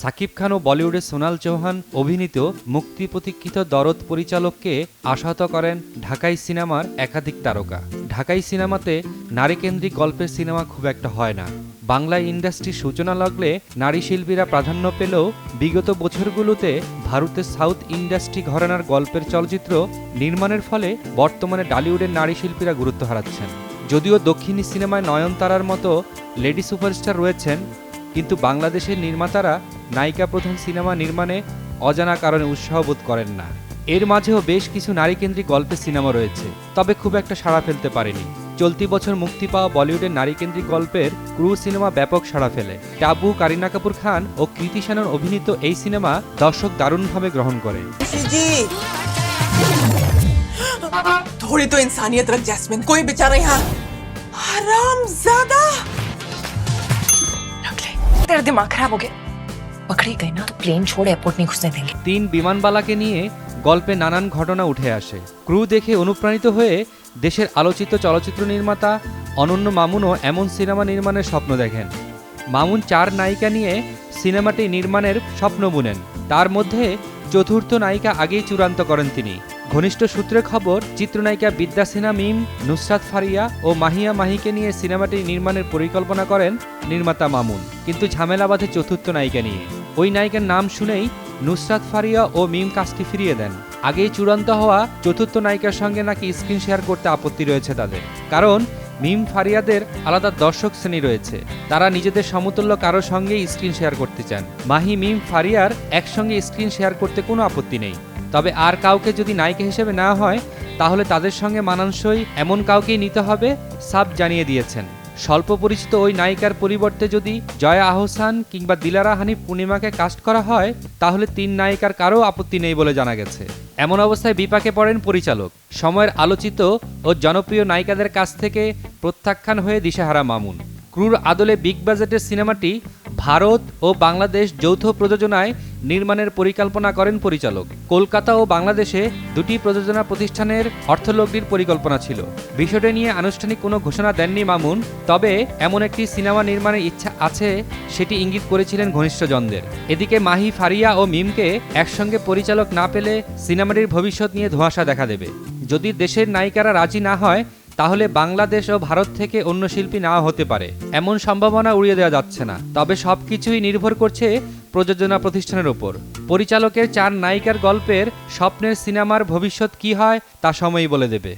সাকিব খান ও বলিউডের সোনাল চৌহান অভিনীত মুক্তি প্রতীক্ষিত দরদ পরিচালককে আশাহত করেন ঢাকাই সিনেমার একাধিক তারকা। ঢাকাই সিনেমাতে নারীকেন্দ্রিক গল্পের সিনেমা খুব একটা হয় না। বাংলা ইন্ডাস্ট্রির সূচনা লগ্নে নারী শিল্পীরা প্রাধান্য পেলেও বিগত বছরগুলোতে ভারতের সাউথ ইন্ডাস্ট্রি ঘরানার গল্পের চলচ্চিত্র নির্মাণের ফলে বর্তমানে ডালিউডের নারী শিল্পীরা গুরুত্ব হারাচ্ছেন। যদিও দক্ষিণী সিনেমায় নয়নতারার মতো লেডি সুপারস্টার রয়েছেন, কিন্তু বাংলাদেশের নির্মাতারা নায়িকা প্রধান সিনেমা নির্মাণে অজানা কারণে উৎসাহ বোধ করেন না এর মাঝেও বেশ কিছু নারীকেন্দ্রিক গল্পের সিনেমা রয়েছে তবে খুব একটা সাড়া ফেলতে পারেনি চলতি বছর মুক্তি পাওয়া বলিউডের নারীকেন্দ্রিক গল্পের ক্রু সিনেমা ব্যাপক সাড়া ফেলে টাবু কারিনা কাপুর খান ও কৃতি সেনন অভিনীত এই সিনেমা দর্শক দারুণভাবে গ্রহণ করে जी थोड़ी तो इंसानियत रख जैस्मिन कोई बेचारा यहाँ हराम ज्यादा रख ले तेरा दिमाग खराब हो गया पकड़ी गई ना तो प्लेन छोड़ एयरपोर्ट नहीं घुसने देंगे তিন বিমানবালাকে নিয়ে গল্পে নানান ঘটনা উঠে আসে ক্রু দেখে অনুপ্রাণিত হয়ে দেশের আলোচিত চলচ্চিত্র নির্মাতা অনন্য মামুনও এমন সিনেমা নির্মাণের স্বপ্ন দেখেন মামুন চার নায়িকা নিয়ে সিনেমাটি নির্মাণের স্বপ্ন বুনেন তার মধ্যে চতুর্থ নায়িকা আগেই চূড়ান্ত করেন তিনি ঘনিষ্ঠ সূত্রে খবর চিত্রনায়িকা বিদ্যা সিনহা মিম নুসরাত ফারিয়া ও মাহিয়া মাহিকে নিয়ে সিনেমাটি নির্মাণের পরিকল্পনা করেন নির্মাতা মামুন কিন্তু ঝামেলা বাঁধে চতুর্থ নায়িকা নিয়ে ওই নায়িকার নাম শুনেই নুসরাত ফারিয়া ও মিম কাজটি ফিরিয়ে দেন। আগেই চূড়ান্ত হওয়া চতুর্থ নায়িকার সঙ্গে নাকি স্ক্রিন শেয়ার করতে আপত্তি রয়েছে তাদের। কারণ মিম ফারিয়াদের আলাদা দর্শক শ্রেণি রয়েছে। তারা নিজেদের সমতুল্য কারোর সঙ্গেই স্ক্রিন শেয়ার করতে চান। মাহি মিম ফারিয়ার একসঙ্গে স্ক্রিন শেয়ার করতে কোনো আপত্তি নেই। তবে আর কাউকে যদি নায়িকা হিসেবে না হয়, তাহলে তাদের সঙ্গে মানানসই এমন কাউকেই নিতে হবে, সাব জানিয়ে দিয়েছেন। স্বল্প পরিচিত ওই নায়িকার পরিবর্তে যদি জয়া আহসান কিংবা দিলারা হানি পূর্ণিমাকে কাস্ট করা হয়, তাহলে তিন নায়িকার কারও আপত্তি নেই বলে জানা গেছে। এমন অবস্থায় বিপাকে পড়েন পরিচালক। সময়ের আলোচিত ও জনপ্রিয় নায়িকাদের কাছ থেকে প্রত্যাখ্যান হয়ে দিশাহারা মামুন। ক্রুর আদলে বিগ বাজেটের সিনেমাটি ভারত ও বাংলাদেশ যৌথ প্রযোজনায় নির্মাণের পরিকল্পনা করেন পরিচালক। কলকাতা ও বাংলাদেশে দুটি প্রযোজনা প্রতিষ্ঠানের অর্থলগ্নির পরিকল্পনা ছিল। বিষয়টি নিয়ে আনুষ্ঠানিক কোনো ঘোষণা দেননি মামুন, তবে এমন একটি সিনেমা নির্মাণের ইচ্ছা আছে সেটি ইঙ্গিত করেছিলেন ঘনিষ্ঠজনদের। এদিকে মাহি ফারিয়া ও মিমকে একসঙ্গে পরিচালক না পেলে সিনেমাটির ভবিষ্যৎ নিয়ে ধোঁয়াশা দেখা দেবে। যদি দেশের নায়িকারা রাজি না হয় তাহলে বাংলাদেশ ও ভারত থেকে অন্য শিল্পী নাও হতে পারে। এমন সম্ভাবনা উড়িয়ে দেওয়া যাচ্ছে না। তবে সবকিছুই নির্ভর করছে প্রযোজনা প্রতিষ্ঠানের ওপর। পরিচালকের চার নায়িকার গল্পের স্বপ্নের সিনেমার ভবিষ্যৎ কি হয় তা সময়ই বলে দেবে।